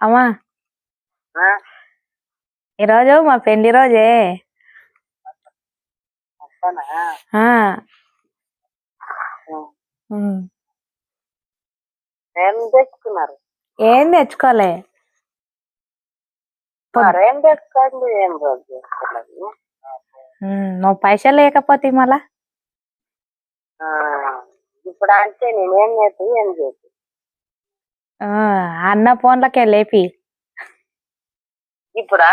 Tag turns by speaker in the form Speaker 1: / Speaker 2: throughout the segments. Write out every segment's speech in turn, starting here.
Speaker 1: అమ్మా. ఈరోజు మా పెళ్ళి రోజే? ఆ. ఉమ్.
Speaker 2: ఏం తెచ్చుకున్నారు?
Speaker 1: ఏం తెచ్చుకోలే. పొద్-
Speaker 2: మరేం తెచ్చుకోండి ఏం రోజు చేసుకున్నది
Speaker 1: ఉమ్, నువ్వు పైసలు లేకపోతే మళ్ళా?
Speaker 2: ఆ, ఇప్పుడు అంటే నేనేం చేసి ఏం చేసి
Speaker 1: అన్న ఫోన్లకే లేపి.
Speaker 2: ఇప్పుడా?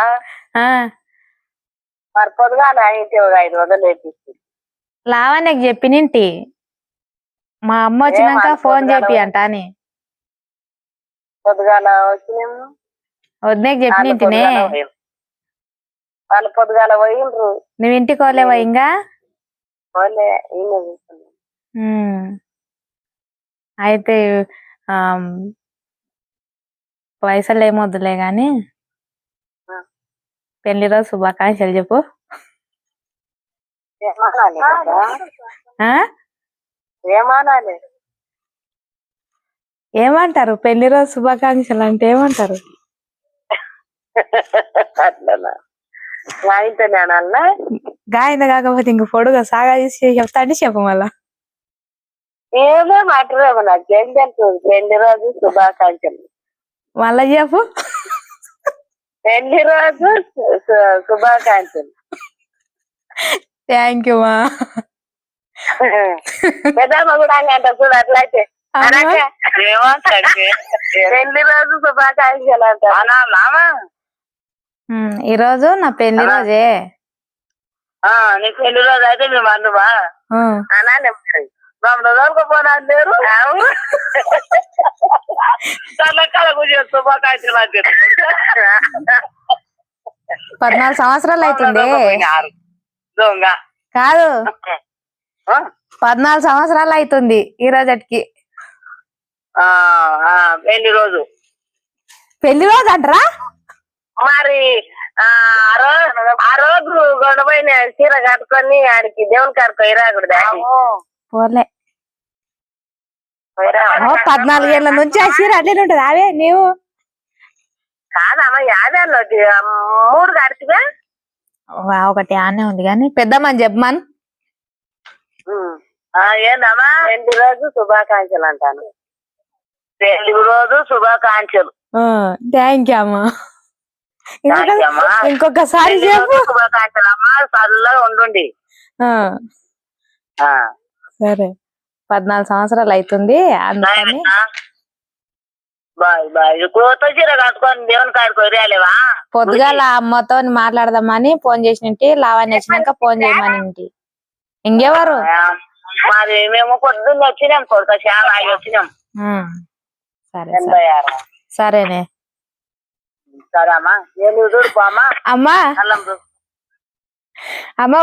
Speaker 2: మరి పొద్దుగాల అయితే ఒక ఐదు వందలు వేపిస్తుంది
Speaker 1: లావణ్యకి చెప్పినింటి మా అమ్మ వచ్చినాక ఫోన్
Speaker 2: అనుకోదు
Speaker 1: చేపి
Speaker 2: కదా.
Speaker 1: అంట అని.
Speaker 2: పొద్దుగాల వచ్చినేమో
Speaker 1: వదినకి చెప్పినింటినే.
Speaker 2: వాళ్ళు పొద్దుగాల పోయిండ్రు
Speaker 1: నువ్వు ఇంటికి పోలేవా ఇంకా?
Speaker 2: పోలే.
Speaker 1: అయితే పైసలు ఏమొద్దులే గాని. పెళ్ళి రోజు శుభాకాంక్షలు చెప్పు. ఏమంటారు? పెళ్ళి రోజు శుభాకాంక్షలు అంటే ఏమంటారు? గాయంత కాకపోతే ఇంక పొడుగా సాగా తీసి చెప్తా అంటే చెప్పు మళ్ళా.
Speaker 2: ఏదో మాట్లాడేమో నాకు ఏం తెలుసు. పెళ్ళి రోజు శుభాకాంక్షలు.
Speaker 1: మళ్ళా చెప్పు.
Speaker 2: పెళ్ళి రోజు శుభాకాంక్షలు.
Speaker 1: థ్యాంక్ యూ మా
Speaker 2: పెద్దమ్మ కూడా అంట చూడు అట్లయితే. పెళ్ళి రోజు శుభాకాంక్షలు
Speaker 1: ఈ రోజు నా
Speaker 2: పెళ్ళి.
Speaker 1: రోజే.
Speaker 2: నీ పెళ్ళి రోజు అయితే మేము అందువా
Speaker 1: ఆ,
Speaker 2: అనాలి మమ్మల్ని దొరకపోనా లేరు చల్లకాల కూర్చొని శుభాకాంక్షలు అని
Speaker 1: పద్నాలుగు సంవత్సరాలు అవుతుంది
Speaker 2: దొంగ.
Speaker 1: కాదు.
Speaker 2: ఆ?
Speaker 1: పద్నాలుగు సంవత్సరాలు అవుతుంది ఈ
Speaker 2: ఆ, పెళ్ళి రోజు
Speaker 1: పెళ్ళి రోజు అంటారా?
Speaker 2: మరి ఆ రోజు ఆ రోజు గొడవైన చీర కట్టుకొని ఆడికి దేవుని కాడికి పోయిరాకూడదు
Speaker 1: పోలే ఓ పద్నాలుగేళ్ళ నుంచి ఆ చీర అట్లనే ఉంటది. అవే నీవు.
Speaker 2: కాదమ్మా యాదాల్లో మూడు కడిచిగా
Speaker 1: వా, ఒకటి ఆనే ఉంది కానీ పెద్దమ్మని చెప్పమన్.
Speaker 2: ఏందమ్మా? పెళ్ళి రోజు శుభాకాంక్షలు అంటాను. పెళ్ళి రోజు శుభాకాంక్షలు.
Speaker 1: థ్యాంక్ యూ అమ్మా. ఇంకొకసారి చెప్పు.
Speaker 2: శుభాకాంక్షలు అమ్మా. చల్లగా ఉండండి.
Speaker 1: ఆ,
Speaker 2: ఆ.
Speaker 1: సరే. పద్నాలుగు సంవత్సరాలు అవుతుంది అందుకని పొద్దుగాల అమ్మతో మాట్లాడదామని ఫోన్ చేసినట్టు లావణ్య వచ్చినాక ఫోన్ చేయమని ఇంటి. ఇంకెవరు
Speaker 2: మరి మేము పొద్దున్న వచ్చినాం కొడుక చాలా
Speaker 1: సరే సరేనే.
Speaker 2: సరే అమ్మా. అమ్మా.
Speaker 1: అమ్మా.